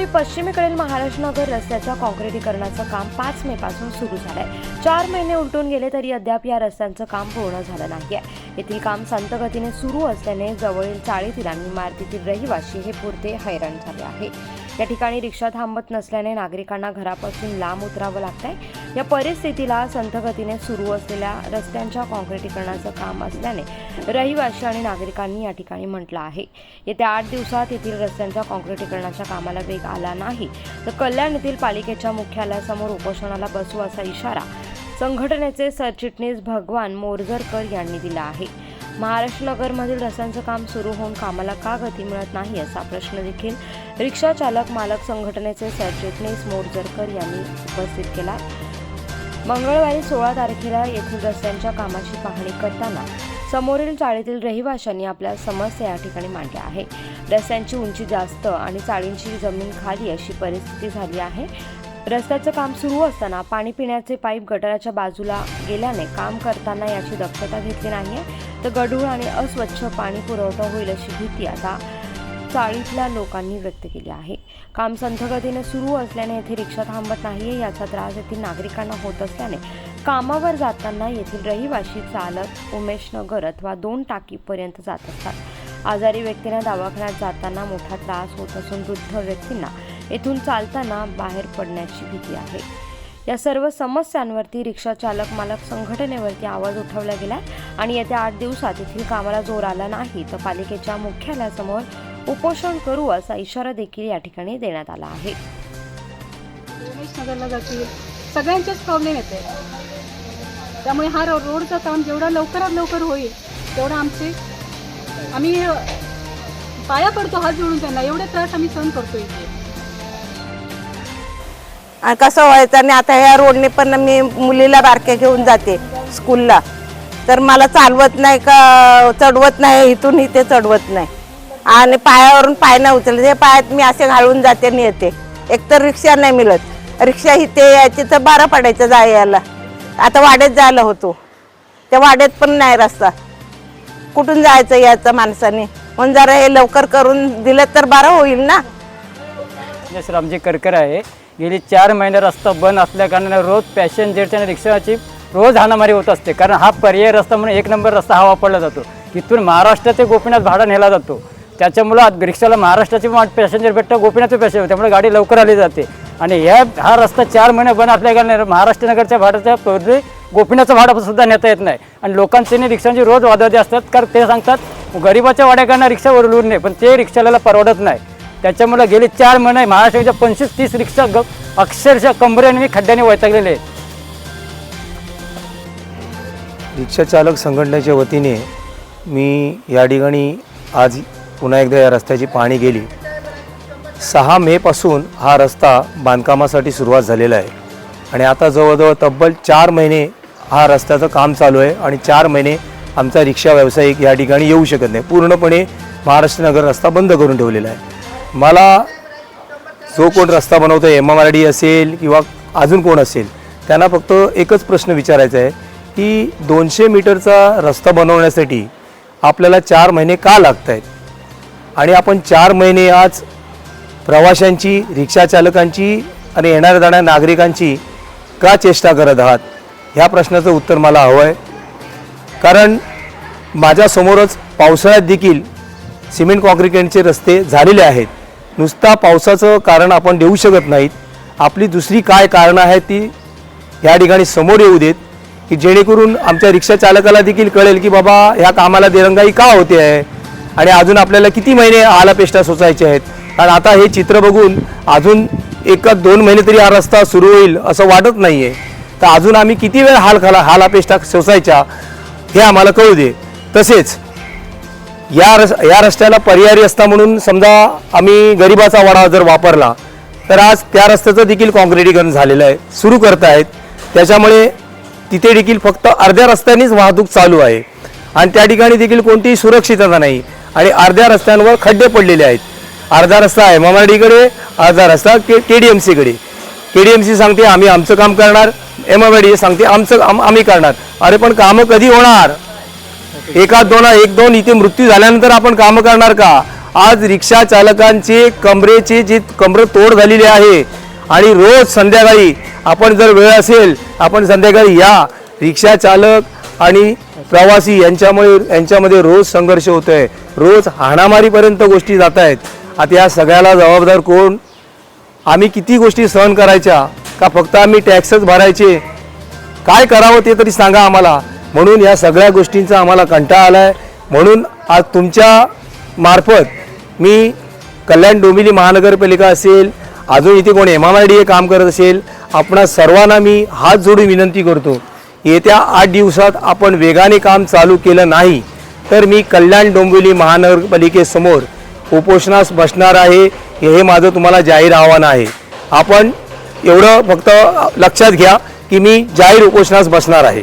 हिंगोली पश्चिमेकडील महाराष्ट्र रस्त्याच्या काँक्रिटीकरणाचं काम पाच मे पासून सुरू झालंय. चार महिने उलटून गेले तरी अद्याप या रस्त्यांचं काम पूर्ण झालं नाहीये. येथील काम संतगतीने सुरू असल्याने जवळील चाळीतील आणि इमारतीतील रहिवासी हे पुरते हैराण झाले आहे या ठिकाणी रिक्षा थांबत नसल्याने नागरिकांना घरापासून लांब उतरावं लागतंय. या परिस्थितीला संथगतीने सुरू असलेल्या रस्त्यांच्या काँक्रिटीकरणाचं काम असल्याने रहिवासी आणि नागरिकांनी या ठिकाणी म्हटलं आहे. येत्या आठ दिवसात येथील रस्त्यांच्या काँक्रिटीकरणाच्या कामाला वेग आला नाही. तर कल्याण येथील पालिकेच्या मुख्यालयासमोर उपोषणाला बसू असा इशारा संघटनेचे सरचिटणीस भगवान मोरजरकर यांनी दिला आहे. महाराष्ट्र नगरमधील रस्त्यांचं काम सुरू होऊन कामाला का गती मिळत नाही असा प्रश्न देखील रिक्षा चालक मालक संघटनेचे सरचिटणीस मोरजरकर यांनी उपस्थित केला. मंगळवारी सोळा तारखेला येथील रस्त्यांच्या कामाची पाहणी करताना समोरील चाळीतील रहिवाशांनी आपल्या समस्या या ठिकाणी मांडल्या आहे. रस्त्यांची उंची जास्त आणि चाळींची जमीन खाली अशी परिस्थिती झाली आहे. रस्त्याचं काम सुरू असताना पाणी पिण्याचे पाईप गटाराच्या बाजूला गेल्याने काम करताना याची दक्षता घेतली नाही आहे तर गढूळ आणि अस्वच्छ पाणी पुरवठा होईल अशी भीती आता चाळीतल्या लोकांनी व्यक्त केली आहे. काम संथगतीने सुरू असल्याने येथे रिक्षा थांबत नाहीये याचा त्रास येथील नागरिकांना होत असल्याने कामावर जाताना येथील रहिवाशी चालत उमेश नगर अथवा दोन टाकीपर्यंत जात असतात. आजारी व्यक्तींना दवाखान्यात जाताना मोठा त्रास होत असून वृद्ध व्यक्तींना येथून चालताना बाहेर पडण्याची भीती आहे. या सर्व समस्यांवरती रिक्षा चालक मालक संघटनेवरती आवाज उठवला गेला आणि येत्या आठ दिवसात येथील कामाला जोर आला नाही तर पालिकेच्या मुख्यालयासमोर उपोषण करू असा इशारा देखील या ठिकाणी देण्यात आला आहे. जातील सगळ्यांचेच प्रॉब्लेम येते. त्यामुळे हा रो- रोडचं काम जेवढा लवकरात लवकर होईल तेवढं आमचे आम्ही पाया पडतो हात जोडून त्यांना. एवढे त्रास आम्ही सहन करतो इथे. आणि कसं व्हायचं आणि आता ह्या रोडने पण मी मुलीला बारक्या घेऊन जाते स्कूलला. तर मला चालवत नाही का चढवत नाही इथून इथे चढवत नाही. आणि पायावरून पाय नाही उचलत. हे पायात मी असे घालून जाते आणि येते. एकतर रिक्षा नाही मिळत. रिक्षा इथे यायची तर बारा पडायचं जा यायला आता वाड्यात जायला होतो. त्या वाड्यात पण नाही रस्ता. कुठून जायचं यायचं माणसाने? म्हणून जरा हे लवकर करून दिलं तर बरं होईल ना? रामजी करकर आहे. गेली चार महिने रस्ता बंद असल्याकारणाने रोज पॅसेंजरच्या आणि रिक्षाची रोज हाणामारी होत असते. कारण हा पर्याय रस्ता म्हणून एक नंबर रस्ता हा वापरला जातो. इथून महाराष्ट्र ते गोपीनाथ भाडा नेला जातो. त्याच्यामुळं आज रिक्षाला महाराष्ट्राची पॅसेंजर भेटतं गोपीनाथचे पॅसेंजर त्यामुळे गाडी लवकर आली जाते. आणि ह्या हा रस्ता चार महिने बंद असल्याकारणाने महाराष्ट्र नगरच्या भाड्याच्या बदली गोपीनाथचं भाडं सुद्धा नेता येत नाही. आणि लोकांचे आणि रिक्षांची रोज वादळी असतात. कारण ते सांगतात गरिबाच्या वाड्याकडनं रिक्षावर लून नाही. पण ते रिक्षाला परवडत नाही. त्याच्यामुळे गेले चार महिने महाराष्ट्राच्या पंचवीस तीस रिक्षा ग अक्षरशः कंबरेने खड्ड्याने वैतागलेले आहेत. रिक्षा चालक संघटनेच्या वतीने मी या ठिकाणी आज पुन्हा एकदा या रस्त्याची पाहणी केली. सहा मेपासून हा रस्ता बांधकामासाठी सुरुवात झालेला आहे. आणि आता जवळजवळ तब्बल चार महिने हा रस्त्याचं काम चालू आहे आणि चार महिने आमचा रिक्षा व्यावसायिक या ठिकाणी येऊ शकत नाही. पूर्णपणे महाराष्ट्र नगर रस्ता बंद करून ठेवलेला आहे. मला जो कोण रस्ता बनवतो एम एम आर डी असेल किंवा अजून कोण असेल त्यांना फक्त एकच प्रश्न विचारायचा आहे की दोनशे मीटरचा रस्ता बनवण्यासाठी आपल्याला चार महिने का लागत आहेत आणि आपण चार महिने आज प्रवाशांची रिक्षा चालकांची आणि येणाऱ्या जाणाऱ्या नागरिकांची का चेष्टा करत आहात? ह्या प्रश्नाचं उत्तर मला हवं आहे. कारण माझ्यासमोरच पावसाळ्यात देखील सिमेंट कॉन्क्रिकेटचे रस्ते झालेले आहेत. नुसता पावसाचं कारण आपण देऊ शकत नाहीत. आपली दुसरी काय कारणं आहेत ती या ठिकाणी समोर येऊ देत की जेणेकरून आमच्या रिक्षा चालकाला देखील कळेल की बाबा ह्या कामाला दिरंगाई का होते आहे? आणि अजून आपल्याला किती महिने आलापेष्टा सोचायचे आहेत? कारण आता हे चित्र बघून अजून एका दोन महिने तरी हा रस्ता सुरू होईल असं वाटत नाही आहे तर अजून आम्ही किती वेळ हाल खाला हालापेष्टा सोसायच्या हे आम्हाला कळू दे. तसेच या रस या रस्त्याला पर्यायी रस्ता म्हणून समजा आम्ही गरिबाचा वाडा जर वापरला तर आज त्या रस्त्याचं देखील काँक्रिटीकरण झालेलं आहे सुरू करतायत त्याच्यामुळे तिथे देखील फक्त अर्ध्या रस्त्यानेच वाहतूक चालू आहे. आणि त्या ठिकाणी देखील कोणतीही सुरक्षितता नाही. आणि अर्ध्या रस्त्यांवर खड्डे पडलेले आहेत. अर्धा रस्ता आहे ममाडीकडे अर्धा रस्ता के के डी एम सीकडे. के डी एम सी सांगते आम्ही आमचं काम करणार. एम आय डी सांगते आमचं आम- आम्ही करणार. अरे पण कामं कधी होणार? एका दोन एक दोन. इथे मृत्यू झाल्यानंतर आपण कामं करणार का? आज रिक्षा चालकांचे कमरेचे जी कमरे तोड झालेली आहे आणि रोज संध्याकाळी आपण जर वेळ असेल आपण संध्याकाळी या रिक्षा चालक आणि प्रवासी यांच्यामुळे यांच्यामध्ये रोज संघर्ष होतो आहे रोज हाणामारीपर्यंत गोष्टी जात आहेत आता या सगळ्याला जबाबदार कोण? आम्ही किती गोष्टी सहन करायच्या? का फक्त आम्ही टॅक्सच भरायचे? काय करावं ते तरी सांगा आम्हाला. म्हणून या सगळ्या गोष्टींचा आम्हाला कंटाळा आला आहे म्हणून आज तुमच्या मार्फत मी कल्याण डोंबिवली महानगरपालिका असेल अजून इथे कोण M M I D A काम करत असेल आपणा सर्वांना मी हात जोडून विनंती करतो येत्या आठ दिवसात आपण वेगाने काम चालू केलं नाही तर मी कल्याण डोंबिवली महानगरपालिकेसमोर उपोषणास बसणार आहे हे माझं तुम्हाला जाहीर आव्हान आहे. आपण एवढं फक्त लक्षात घ्या की मी जाहीर उपोषणास बसणार आहे.